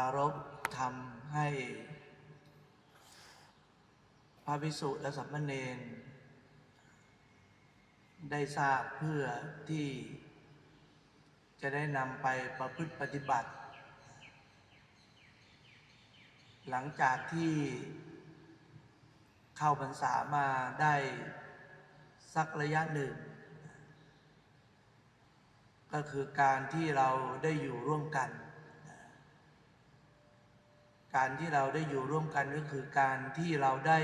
ารบทำให้พระภิกษุและสัมมเนนได้ทราบเพื่อที่จะได้นำไปประพฤติปฏิบัติ หลังจากที่เข้าพรรษามาได้สักระยะหนึ่ง ก็คือการที่เราได้อยู่ร่วมกัน การที่เราได้อยู่ร่วมกันก็คือการที่เราได้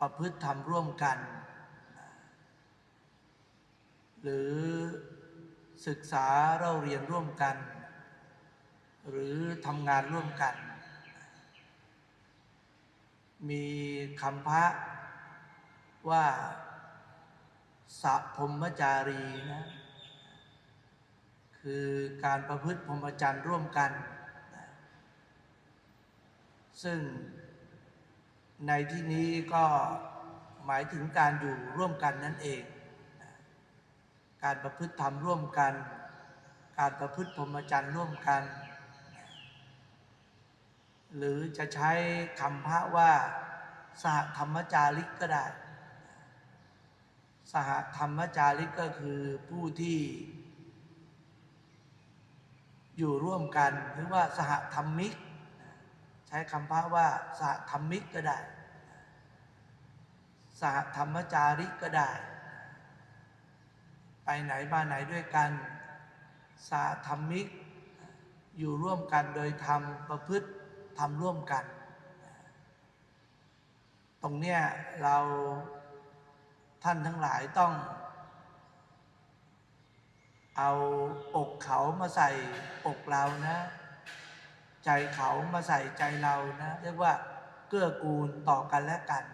ประพฤติทำร่วมกัน หรือศึกษาเราเรียนร่วมกัน หรือทำงานร่วมกัน มีคำพระว่าสัพพมจารีนะคือการประพฤติพรหมจรรย์ร่วมกัน ซึ่งในที่นี้ก็หมายถึงการอยู่ร่วมกันนั่นเอง การประพฤติธรรมร่วมกัน การประพฤติพรหมจรรย์ร่วมกัน หรือจะใช้คำพระว่าสหธรรมจาริกก็ได้ สหธรรมจาริกก็คือผู้ที่ อยู่ร่วมกันหรือว่าสหธรรมิก ช้คำพระว่าสหธรรมิกก็ได้สหธรรมจาริกก็ได้ ไปไหนมาไหนด้วยกันสหธรรมิก อยู่ร่วมกันโดยทำประพฤติทำร่วมกัน ตรงเนี้ยเราท่านทั้งหลายต้อง เอาอกเขามาใส่อกเรานะ ใจเขามาใส่ใจเรานะเรียกว่าเกื้อกูลต่อกันและกัน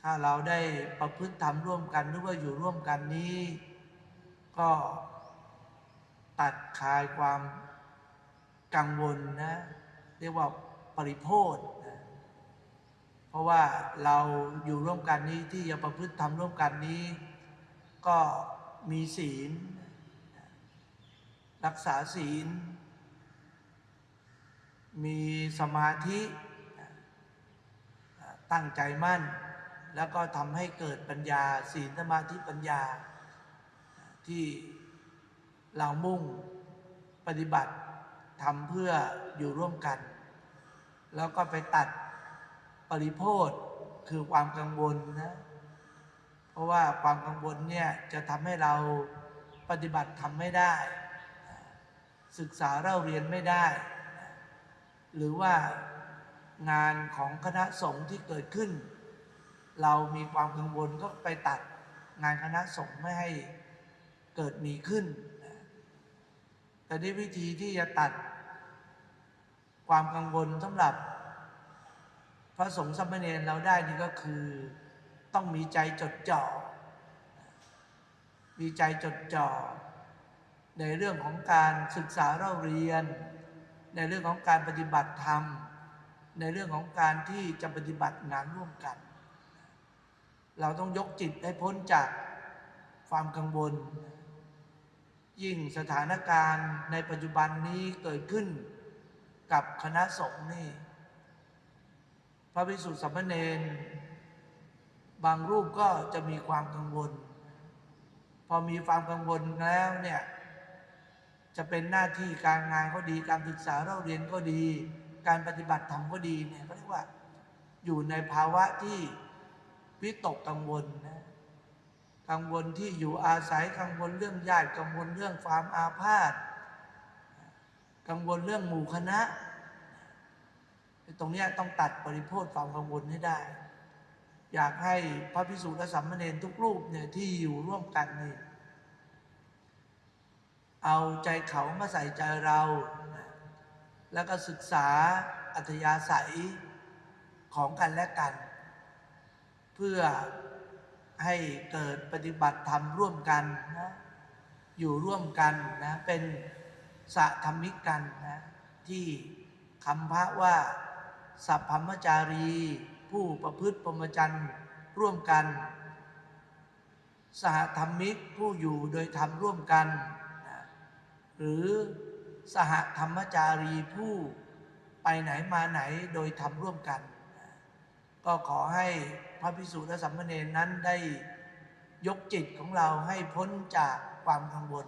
ถ้าเราได้ประพฤติทำร่วมกันหรือว่าอยู่ร่วมกันนี้ ก็ตัดคลายความกังวลนะ เรียกว่าปริโภทนะเพราะว่าเราอยู่ร่วมกันนี้ที่จะประพฤติทำร่วมกันนี้ ก็มีศีล รักษาศีล มีสมาธิตั้งใจมั่น แล้วก็ทำให้เกิดปัญญาศีลสมาธิปัญญา ที่เรามุ่งปฏิบัติทำเพื่ออยู่ร่วมกัน แล้วก็ไปตัดปริโภทคือความกังวลนะเพราะว่าความกังวลเนี่ยจะทำให้เราปฏิบัติทำไม่ได้ ศึกษาเราเรียนไม่ได้ หรือว่างานของคณะสงฆ์ที่เกิดขึ้น เรามีความกังวลก็ไปตัดงานคณะสงฆ์ไม่ให้เกิดมีขึ้น แต่ในวิธีที่จะตัดความกังวลสำหรับ พระสงฆ์สามเณรเราได้นี่ก็คือต้องมีใจจดจ่อ มีใจจดจ่อ ในเรื่องของการศึกษาเราเรียน ในเรื่องของการปฏิบัติธรรม ในเรื่องของการที่จะปฏิบัติงานร่วมกัน เราต้องยกจิตให้พ้นจากความกังวล ยิ่งสถานการณ์ในปัจจุบันนี้เกิดขึ้นกับคณะสงฆ์นี่ พระภิกษุสามเณรบางรูปก็จะมีความกังวล พอมีความกังวลแล้วเนี่ย จะเป็นหน้าที่การงานก็ดีการศึกษาเราเรียนก็ดี การปฏิบัติธรรมก็ดีเนี่ยเขาเรียกว่า อยู่ในภาวะที่วิตกกังวลนะกังวลที่อยู่อาศัยกังวลเรื่องญาติกังวลเรื่องความอาพาธกังวลเรื่องหมู่คณะ ตรงนี้ต้องตัดปริโภทความกังวลให้ได้ อยากให้พระพิสุและสัมมเนรทุกรูปเนี่ยที่อยู่ร่วมกันนี่ เอาใจเขามาใส่ใจเรา แล้วก็ศึกษาอัธยาศัยของกันและกัน เพื่อให้เกิดปฏิบัติธรรมร่วมกันนะอยู่ร่วมกันนะเป็นสะธรรมิกกันนะที่คำพระว่า สัพพมจารี ผู้ประพฤติพรมจรรย์ร่วมกัน สหธรรมิกผู้อยู่โดยธรรมร่วมกัน หรือสหธรรมจารีผู้ไปไหนมาไหนโดยทำร่วมกัน ก็ขอให้พระพิสุและสัมมเนนนั้นได้ยกจิตของเราให้พ้นจากความกังวล